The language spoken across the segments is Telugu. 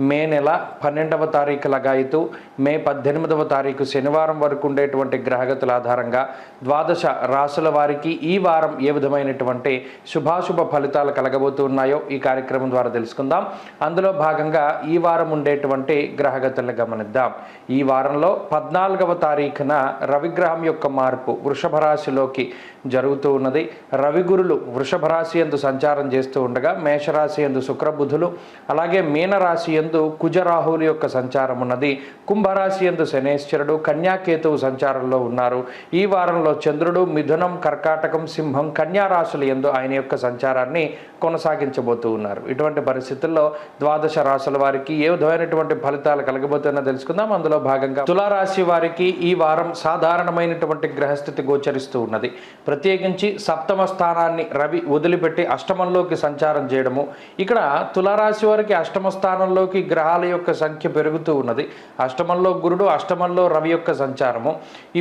మే నెల పన్నెండవ తారీఖు లగాయతు మే పద్దెనిమిదవ తారీఖు శనివారం వరకు ఉండేటువంటి గ్రహగతుల ఆధారంగా ద్వాదశ రాసుల వారికి ఈ వారం ఏ విధమైనటువంటి శుభాశుభ ఫలితాలు కలగబోతున్నాయో ఈ కార్యక్రమం ద్వారా తెలుసుకుందాం. అందులో భాగంగా ఈ వారం ఉండేటువంటి గ్రహగతులను గమనిద్దాం. ఈ వారంలో పద్నాలుగవ తారీఖున రవిగ్రహం యొక్క మార్పు వృషభ రాశిలోకి జరుగుతూ ఉన్నది. రవిగురులు వృషభ రాశి ఎందు సంచారం చేస్తూ ఉండగా మేషరాశి ఎందు శుక్రబుధులు అలాగే మీనరాశి ఎందు కుజరాహుల యొక్క సంచారం ఉన్నది. కుంభరాశి ఎందు శనేశ్వరుడు కన్యాకేతువు సంచారంలో ఉన్నారు. ఈ వారంలో చంద్రుడు మిథునం కర్కాటకం సింహం కన్యారాశుల ఎందు ఆయన యొక్క సంచారాన్ని కొనసాగించబోతూ ఉన్నారు. ఇటువంటి పరిస్థితుల్లో ద్వాదశ రాశుల వారికి ఏ విధమైనటువంటి ఫలితాలు కలగబోతున్నా తెలుసుకుందాం. అందులో భాగంగా తులారాశి వారికి ఈ వారం సాధారణమైనటువంటి గ్రహస్థితి గోచరిస్తూ ఉన్నది. ప్రత్యేకించి సప్తమ స్థానాన్ని రవి వదిలిపెట్టి అష్టమంలోకి సంచారం చేయడము. ఇక్కడ తులారాశి వారికి అష్టమ స్థానంలోకి గ్రహాల యొక్క సంఖ్య పెరుగుతూ ఉన్నది. అష్టమంలో గురుడు అష్టమంలో రవి యొక్క సంచారము.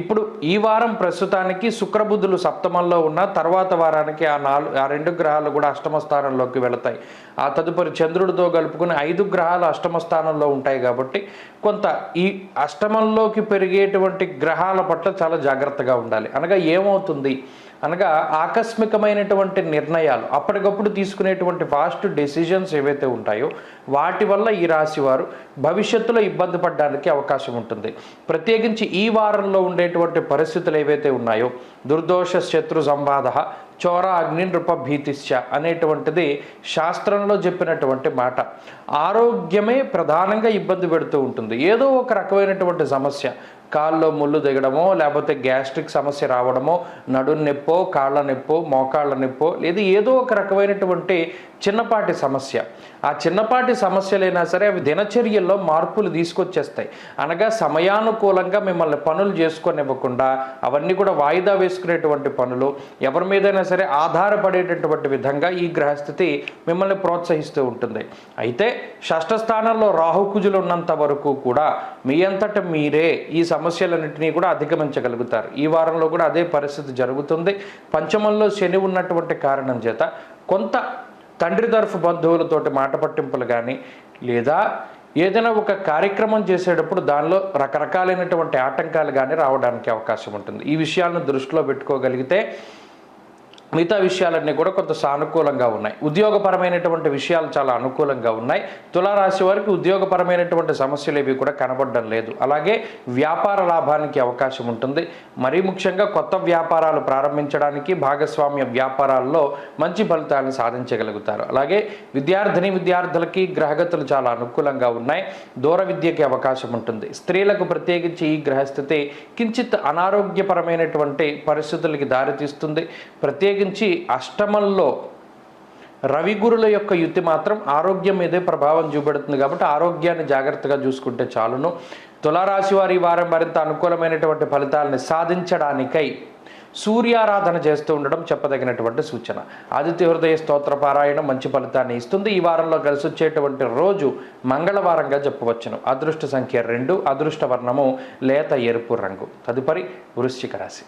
ఇప్పుడు ఈ వారం ప్రస్తుతానికి శుక్రబుద్ధులు సప్తమంలో ఉన్న తర్వాత వారానికి ఆ నాలుగు ఆ రెండు గ్రహాలు కూడా అష్టమ స్థానంలోకి వెళతాయి. ఆ తదుపరి చంద్రుడితో కలుపుకుని ఐదు గ్రహాలు అష్టమ స్థానంలో ఉంటాయి కాబట్టి కొంత ఈ అష్టమంలోకి పెరిగేటువంటి గ్రహాల పట్ల చాలా జాగ్రత్తగా ఉండాలి. అనగా ఏమవుతుంది? అనగా ఆకస్మికమైనటువంటి నిర్ణయాలు అప్పటికప్పుడు తీసుకునేటువంటి ఫాస్ట్ డెసిషన్స్ ఏవైతే ఉంటాయో వాటి వల్ల ఈ రాశి వారు భవిష్యత్తులో ఇబ్బంది పడడానికి అవకాశం ఉంటుంది. ప్రత్యేకించి ఈ వారంలో ఉండేటువంటి పరిస్థితులు ఏవైతే ఉన్నాయో దుర్దోష శత్రు సంవాద చోర అగ్ని నృప భీతిశ్చ అనేటువంటిది శాస్త్రంలో చెప్పినటువంటి మాట. ఆరోగ్యమే ప్రధానంగా ఇబ్బంది పెడుతూ ఉంటుంది. ఏదో ఒక రకమైనటువంటి సమస్య కాల్లో ముళ్ళు దిగడమో లేకపోతే గ్యాస్ట్రిక్ సమస్య రావడమో నడు నొప్పో కాళ్ళ నొప్పో మోకాళ్ళ నొప్పో లేదా ఏదో ఒక రకమైనటువంటి చిన్నపాటి సమస్య. ఆ చిన్నపాటి సమస్యలైనా సరే అవి దినచర్యల్లో మార్పులు తీసుకొచ్చేస్తాయి. అనగా సమయానుకూలంగా మిమ్మల్ని పనులు చేసుకొనివ్వకుండా అవన్నీ కూడా వాయిదా వేసుకునేటువంటి పనులు ఎవరి మీదైనా సరే ఆధారపడేటటువంటి విధంగా ఈ గ్రహస్థితి మిమ్మల్ని ప్రోత్సహిస్తూ ఉంటుంది. అయితే షష్ఠస్థానంలో రాహుకుజులు ఉన్నంత వరకు కూడా మీ అంతట మీరే ఈ సమస్యలన్నింటినీ కూడా అధిగమించగలుగుతారు. ఈ వారంలో కూడా అదే పరిస్థితి జరుగుతుంది. పంచమంలో శని ఉన్నటువంటి కారణం చేత కొంత తండ్రి తరఫు బంధువులతోటి మాట పట్టింపులు కానీ లేదా ఏదైనా ఒక కార్యక్రమం చేసేటప్పుడు దానిలో రకరకాలైనటువంటి ఆటంకాలు కానీ రావడానికి అవకాశం ఉంటుంది. ఈ విషయాలను దృష్టిలో పెట్టుకోగలిగితే మిగతా విషయాలన్నీ కూడా కొంత సానుకూలంగా ఉన్నాయి. ఉద్యోగపరమైనటువంటి విషయాలు చాలా అనుకూలంగా ఉన్నాయి. తులారాశి వారికి ఉద్యోగపరమైనటువంటి సమస్యలు ఏవి కూడా కనబడడం లేదు. అలాగే వ్యాపార లాభానికి అవకాశం ఉంటుంది. మరీ ముఖ్యంగా కొత్త వ్యాపారాలు ప్రారంభించడానికి భాగస్వామ్య వ్యాపారాల్లో మంచి ఫలితాలను సాధించగలుగుతారు. అలాగే విద్యార్థిని విద్యార్థులకి గ్రహగతులు చాలా అనుకూలంగా ఉన్నాయి. దూర విద్యకి అవకాశం ఉంటుంది. స్త్రీలకు ప్రత్యేకించి ఈ గ్రహస్థితి కించిత్ అనారోగ్యపరమైనటువంటి పరిస్థితులకి దారితీస్తుంది. ప్రత్యేక ప్రత్యేకించి అష్టమంలో రవిగురుల యొక్క యుతి మాత్రం ఆరోగ్యం మీదే ప్రభావం చూపెడుతుంది కాబట్టి ఆరోగ్యాన్ని జాగ్రత్తగా చూసుకుంటే చాలును. తులారాశి వారి వారం మరింత అనుకూలమైనటువంటి ఫలితాలని సాధించడానికై సూర్యారాధన చేస్తూ ఉండడం చెప్పదగినటువంటి సూచన. ఆదిత్య హృదయ స్తోత్ర పారాయణం మంచి ఫలితాన్ని ఇస్తుంది. ఈ వారంలో కలిసి వచ్చేటువంటి రోజు మంగళవారంగా చెప్పవచ్చును. అదృష్ట సంఖ్య రెండు అదృష్ట వర్ణము లేత ఎరుపు రంగు. తదుపరి వృశ్చిక రాశి.